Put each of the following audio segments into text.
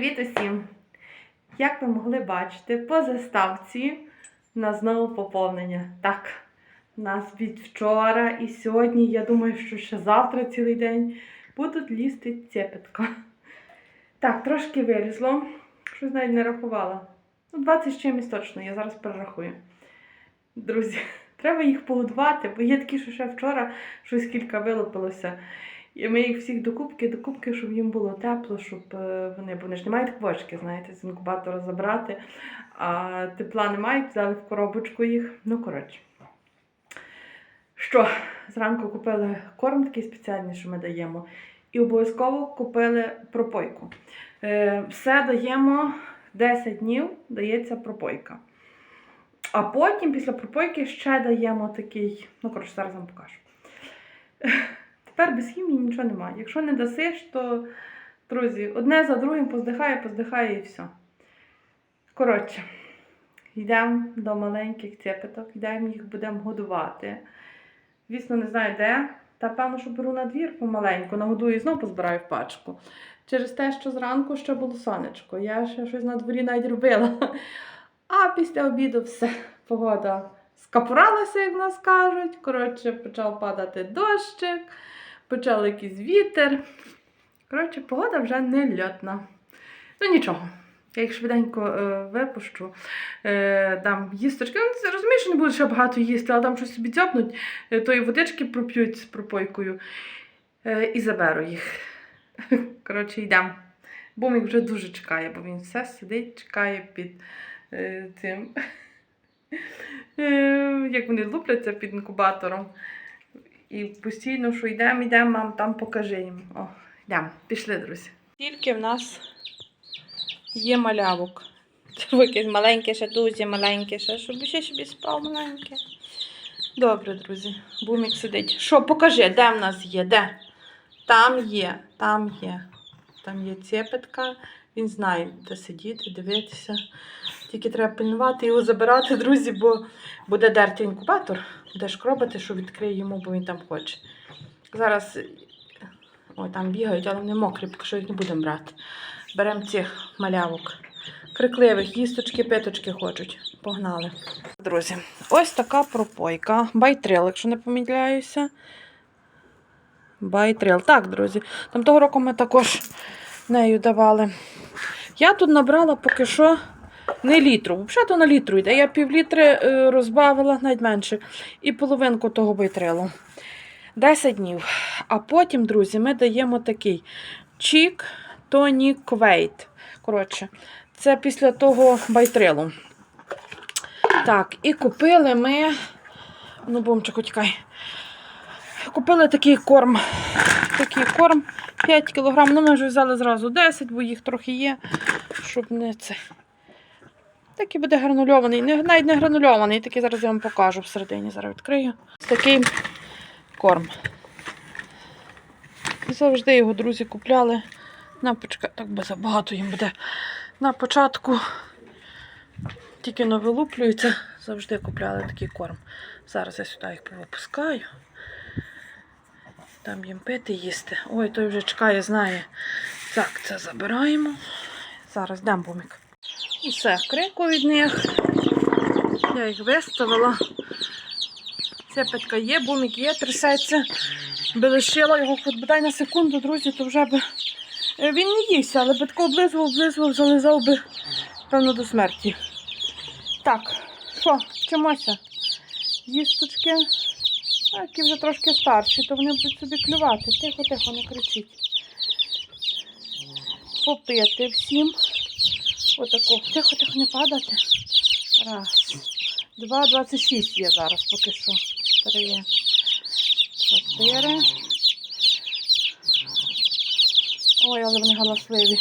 Привіт усім! Як ви могли бачити, по заставці у нас знову поповнення. Так, нас від вчора і сьогодні, я думаю, що ще завтра цілий день будуть лізти цепетка. Так, трошки вилізло. Щось навіть не рахувала. Ну, 20 з чимось точно, я зараз перерахую. Друзі, треба їх погодувати, бо є такі, що ще вчора щось кілька вилупилося. І ми їх всіх докупки, докупки, щоб їм було тепло, щоб е, вони, бо вони ж не мають квочки, знаєте, з інкубатора забрати, а тепла не мають, взяли в коробочку їх. Ну, коротше. Що, зранку купили корм такий спеціальний, що ми даємо, і обов'язково купили пропойку. Е, все даємо 10 днів, дається пропойка. А потім, після пропойки, ще даємо такий, ну, коротше, зараз вам покажу. Тепер без хімії нічого немає. Якщо не дасиш, то, друзі, одне за другим поздихає, поздихає і все. Коротше, йдемо до маленьких цепеток, йдемо їх будемо годувати. Звісно, не знаю де. Та певно, що беру на двір помаленьку, нагодую і знову позбираю в пачку. Через те, що зранку ще було сонечко. Я ще щось на дворі навіть робила. А після обіду все, погода скапуралася, як в нас кажуть. Коротше, почав падати дощик, почав якийсь вітер. Коротше, погода вже не льотна. Ну нічого. Я їх швиденько е, випущу, е, дам їсточки. Ну, розумієш, що не буду ще багато їсти, але там щось собі дзьобнуть, е, тої водички проп'ють з пропойкою е, і заберу їх. Коротше, йдемо. Бумік вже дуже чекає, бо він все сидить, чекає під е, цим. Е, як вони лупляться під інкубатором. І постійно, що йдемо, йдемо, мам, там покажи їм. О, йдемо, пішли, друзі. Тільки в нас є малявок. Це маленьке, ще дуже маленьке, ще, щоб ще собі спав маленьке. Добре, друзі. Бумік сидить. Що, покажи, де в нас є? Де? Там є, там є. Там є цепетка. Він знає, де сидіти, дивитися. Тільки треба пильнувати його забирати, друзі, бо буде дерти інкубатор, буде шкробати, що відкриє йому, бо він там хоче. Зараз ой, там бігають, але вони мокрі, поки що їх не будемо брати. Беремо цих малявок. Крикливих, їсточки, питочки хочуть. Погнали. Друзі, ось така пропойка. Байтрил, якщо не помиляюся. Байтрил. Так, друзі. Там того року ми також нею давали. Я тут набрала поки що не літру. Взагалі то на літру йде. Я пів літри е, розбавила, навіть менше, і половинку того байтрилу. 10 днів. А потім, друзі, ми даємо такий чік Тоні Квейт. Коротше, це після того байтрилу. Так, і купили ми. Ну, бомчику, тікай. Купили такий корм. Такий корм 5 кг. Ну, ми вже взяли зразу 10, бо їх трохи є, щоб не це. Такий буде гранульований. Не, навіть не гранульований, такий зараз я вам покажу всередині. Зараз відкрию. Такий корм. Завжди його, друзі, купляли. На початку, так би забагато їм буде. На початку тільки но вилуплюються, завжди купляли такий корм. Зараз я сюди їх повипускаю. Там їм пити їсти. Ой, той вже чекає, знає. Так, це забираємо. Зараз дам бумик. Усе, крику від них. Я їх виставила. Цепетка є, бумик є, трясеться. Би лишила його хоч бодай на секунду, друзі, то вже би. Е, Він не ївся, але би тако облизував, облизував, зализав би, певно, до смерті. Так, що, вчимося? Їсточки. Які вже трошки старші, то вони будуть собі клювати. Тихо, тихо, не кричіть. Попити всім. Отако. Тихо, тихо, не падати. Раз. Два, двадцять шість є зараз поки що. Три. Чотири. Ой, але вони галасливі.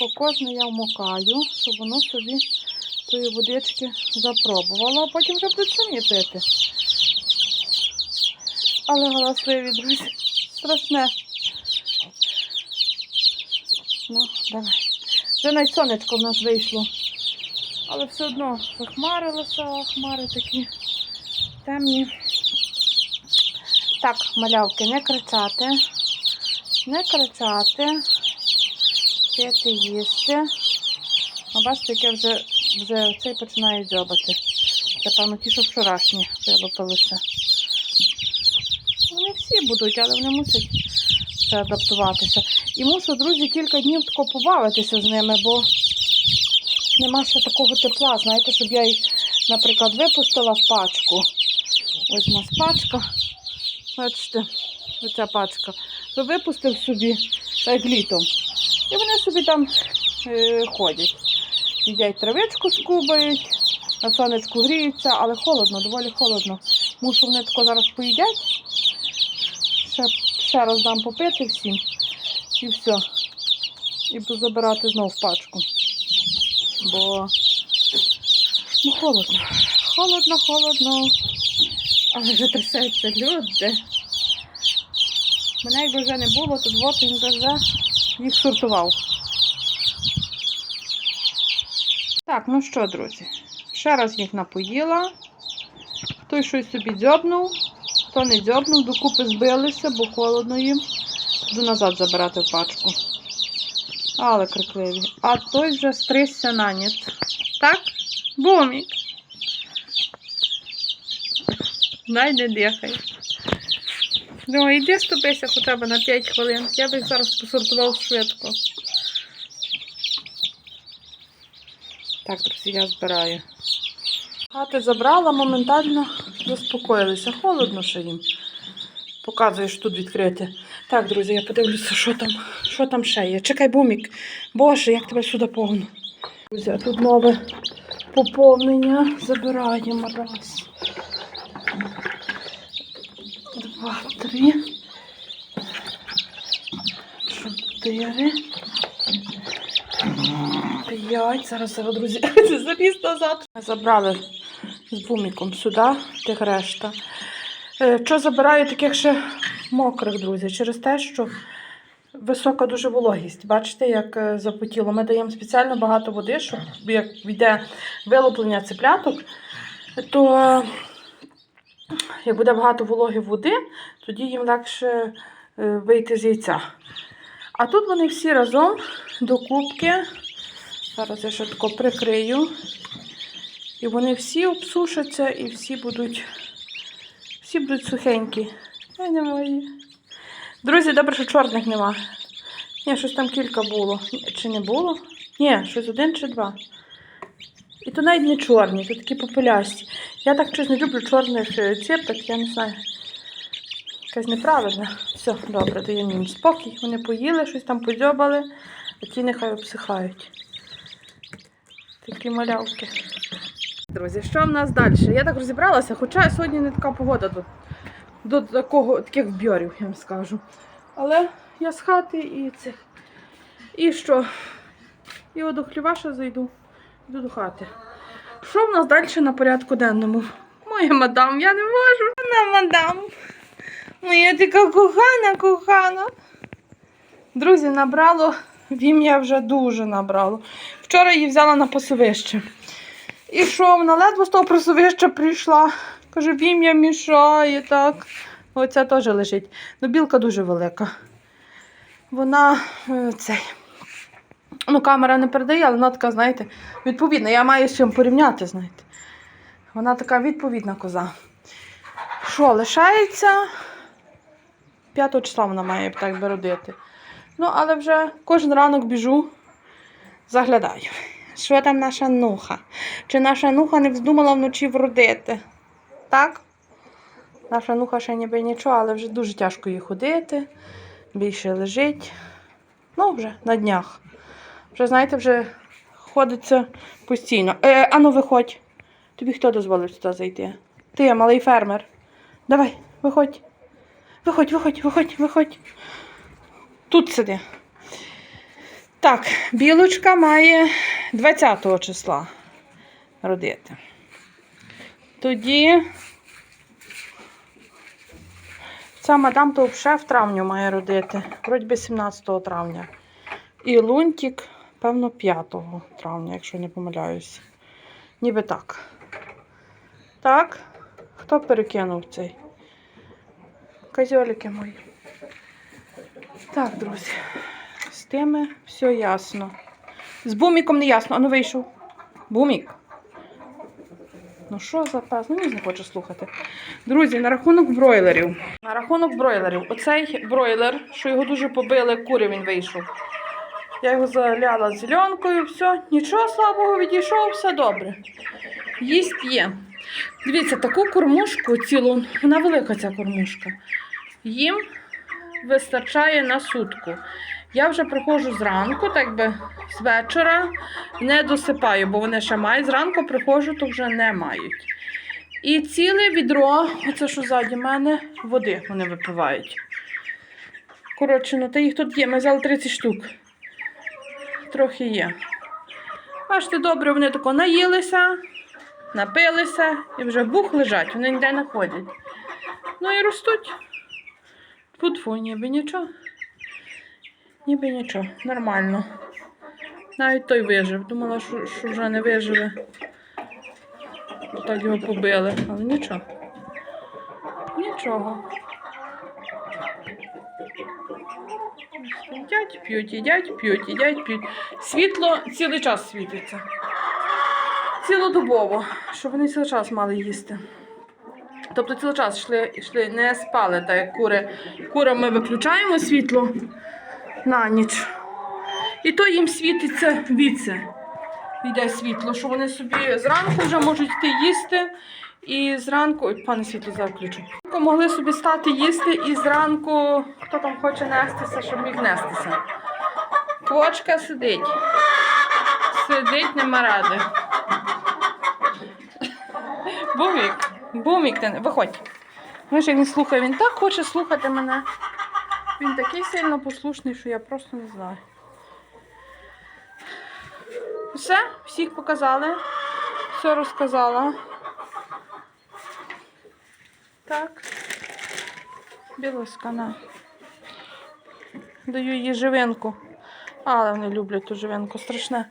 От кожне я вмокаю, щоб воно собі тої водички запробувало, а потім вже будуть самі пити. Але галасливі, друзі. Страшне. Ну, давай. Вже навіть сонечко в нас вийшло. Але все одно захмарилося, хмари такі темні. Так, малявки, не кричати. Не кричати, пити, їсти. А бачите, яке вже, вже цей починає дзьобати. Це, певно, ті, що вчорашні вилупилися. Вони всі будуть, але вони мусять ще адаптуватися. І мушу, друзі, кілька днів тако побавитися з ними, бо нема ще такого тепла. Знаєте, щоб я їх, наприклад, випустила в пачку. Ось у нас пачка. Бачите, оця пачка. Випустив собі так літом. І вони собі там е, ходять. Їдять травичку скубають, на сонечку гріються, але холодно, доволі холодно. Мушу вони тако зараз поїдять. Ще, ще раз дам попити всім. І все. І буду забирати знову в пачку. Бо ну, холодно. Холодно, холодно. Але вже трясеться люди. Мене якби вже не було, то от він вже їх сортував. Так, ну що, друзі, ще раз їх напоїла. Той щось собі дзьобнув, хто не дзьобнув, докупи збилися, бо холодно їм. Буду назад забирати пачку. Але крикливі. А той вже стрисся на ніч. Так? Бумік. Дай не дихай. Ну, йди ступися хоча б на 5 хвилин. Я би зараз посортував швидко. Так, друзі, я збираю. Хати забрала, моментально заспокоїлися. Холодно ще їм. Показуєш тут відкрити. Так, друзі, я подивлюся, що там, що там ще є. Чекай, бумік. Боже, як тебе сюди повно. Друзі, а тут нове поповнення. Забираємо раз. Два, три. Чотири. П'ять. Зараз, зараз, друзі, заліз назад. Забрали з буміком сюди, тих решта. Е, Що забираю таких ще мокрих, друзі, через те, що висока дуже вологість. Бачите, як е, запотіло. Ми даємо спеціально багато води, щоб як йде вилуплення цепляток, то як буде багато вологи води, тоді їм легше е, вийти з яйця. А тут вони всі разом до кубки. Зараз я ще тако прикрию. І вони всі обсушаться і всі будуть, всі будуть сухенькі. Ой, не мої. Друзі, добре, що чорних нема. Ні, щось там кілька було. Чи не було? Ні, щось один чи два. І то навіть не чорні, то такі попелясті. Я так щось не люблю чорних е, цепток, я не знаю. Якась неправильна. Все, добре, даємо їм спокій. Вони поїли, щось там подзьобали, а ті нехай обсихають. Такі малявки. Друзі, що в нас далі? Я так розібралася, хоча сьогодні не така погода до, до такого, таких бьорів, я вам скажу. Але я з хати і цих. І що? І от до хліваша зайду, йду до хати. Що в нас далі на порядку денному? Моя мадам, я не можу. Вона мадам. Моя така кохана, кохана. Друзі, набрало, вім'я вже дуже набрало. Вчора її взяла на пасовище. І що, вона ледве з того пасовища прийшла. Каже, вім'я мішає так. Оця теж лежить. Ну, білка дуже велика. Вона е, цей. Ну, камера не передає, але вона така, знаєте, відповідна. Я маю з чим порівняти, знаєте. Вона така відповідна коза. Що, лишається? 5 числа вона має так би родити. Ну, але вже кожен ранок біжу, заглядаю. Що там наша нуха? Чи наша нуха не вздумала вночі вродити? Так? Наша нуха ще ніби нічого, але вже дуже тяжко їй ходити. Більше лежить. Ну, вже на днях. Вже, знаєте, вже ходиться постійно. Е, ану, виходь. Тобі хто дозволив сюди зайти? Ти, малий фермер. Давай, виходь. Виходь, виходь, виходь, виходь. Тут сиди. Так, білочка має 20 числа родити. Тоді ця мадам то вже в травню має родити. Вроді би 17 травня. І лунтик, певно, 5 травня, якщо не помиляюсь. Ніби так. Так. Хто перекинув цей? Козьолики мої. Так, друзі, з тими все ясно. З буміком не ясно, а ну вийшов. Бумік. Ну що за пес? Ну, не хочу слухати. Друзі, на рахунок бройлерів. На рахунок бройлерів. Оцей бройлер, що його дуже побили, кури він вийшов. Я його заляла зеленкою, все, нічого слабого відійшов, все добре. Їсть п'є. Дивіться, таку кормушку цілу, вона велика ця кормушка. Їм вистачає на сутку. Я вже приходжу зранку, так би з вечора не досипаю, бо вони ще мають. Зранку приходжу, то вже не мають. І ціле відро, оце що ззаді мене, води вони випивають. Коротше, ну та їх тут є. Ми взяли 30 штук. Трохи є. Бачите, добре, вони тако наїлися, напилися і вже бух лежать, вони ніде не ходять. Ну і ростуть. Фу-фу, ніби нічого. Ніби нічого, нормально. Навіть той вижив. Думала, що, що вже не виживе. Так його побили, але нічого. Нічого. Їдять, п'ють, їдять, п'ють, їдять, п'ють. Світло цілий час світиться. Цілодобово, щоб вони цілий час мали їсти. Тобто цілий час йшли, йшли не спали, так як кури. Курам ми виключаємо світло на ніч. І то їм світиться віце. Йде світло, що вони собі зранку вже можуть йти їсти. І зранку, ой, пане світло зараз включу. Могли собі стати їсти і зранку, хто там хоче нестися, щоб міг нестися. Квочка сидить. Сидить, нема ради. Бумік, бумік, не- виходь. Знаєш, як він слухає, він так хоче слухати мене. Він такий сильно послушний, що я просто не знаю. Все, всіх показали. Все розказала. Так. Білоська, на. Даю їй живинку. Але вони люблять ту живинку, страшне.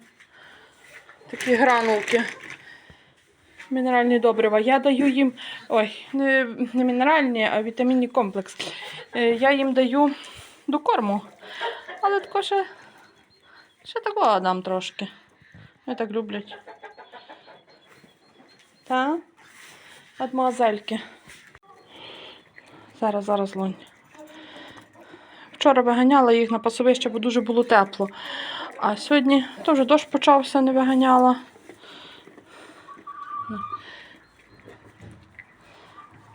Такі гранулки. Мінеральні добрива. Я даю їм. Ой, не, не мінеральні, а вітамінний комплекс. Е, Я їм даю до корму. Але також ще, ще такого дам трошки. Вони так люблять. Та? От. Зараз, зараз лунь. Вчора виганяла їх на пасовище, бо дуже було тепло. А сьогодні теж дощ почався, не виганяла.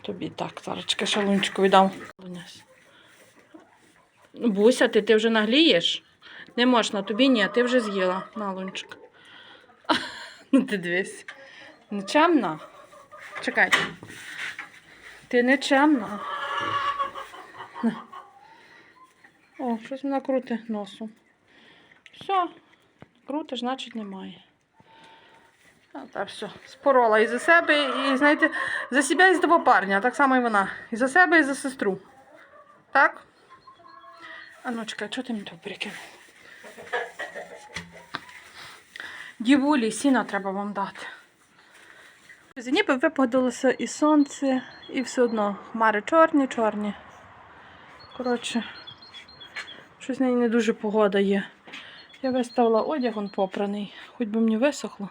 Тобі так, зараз ще лунчику віддам. Буся, ти, ти вже наглієш? Не можна, тобі ні, ти вже з'їла на лунчик. Ну ти дивись. Нечемна? Чекай. Ти нечемна. На. О, щось вона крути носом. Все, крутиш, значить немає. А, так, все, спорола і за себе, і, знаєте, за себе і за того парня, так само і вона. І за себе, і за сестру. Так? А ну чекай, чого ти мені тут прикинув? Дівулі, сіна треба вам дати. Ніби випадалося і сонце, і все одно хмари чорні, чорні. Коротше, щось в неї не дуже погода є. Я виставила одяг он попраний, хоч би мені висохло.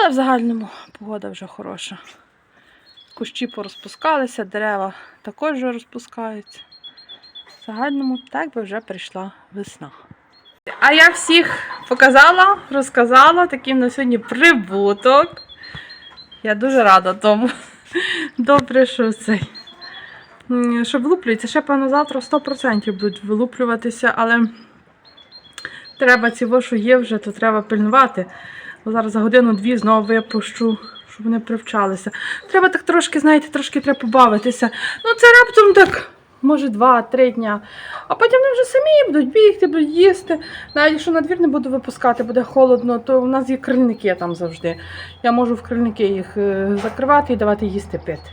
Але в загальному погода вже хороша. Кущі порозпускалися, дерева також вже розпускаються. В загальному так би вже прийшла весна. А я всіх показала, розказала, таким на сьогодні прибуток. Я дуже рада тому. Добре, що цей. Що влуплюється. Ще, певно, завтра 100% будуть вилуплюватися, але треба ці, що є вже, то треба пильнувати. Зараз за годину-дві знову випущу, щоб вони привчалися. Треба так трошки, знаєте, трошки треба побавитися. Ну, це раптом так, може, два-три дня. А потім вони вже самі будуть бігти, будуть їсти. Навіть якщо на двір не буду випускати, буде холодно, то в нас є крильники там завжди. Я можу в крильники їх е, закривати і давати їсти пити.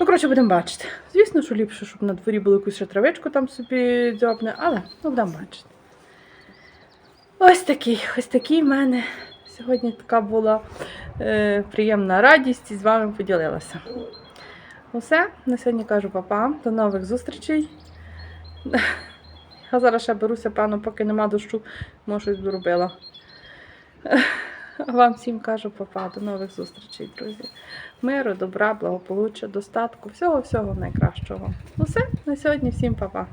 Ну, коротше, будемо бачити. Звісно, що ліпше, щоб на дворі було якусь ще травичку там собі дзьобне, але ну, будемо бачити. Ось такий, ось такий в мене сьогодні така була е, приємна радість і з вами поділилася. Все, на сьогодні кажу папа. До нових зустрічей. А зараз ще беруся, певно, поки нема дощу, може щось доробила. Вам всім кажу, папа, до нових зустрічей, друзі. Миру, добра, благополуччя, достатку, всього-всього найкращого. Все, на сьогодні всім папа.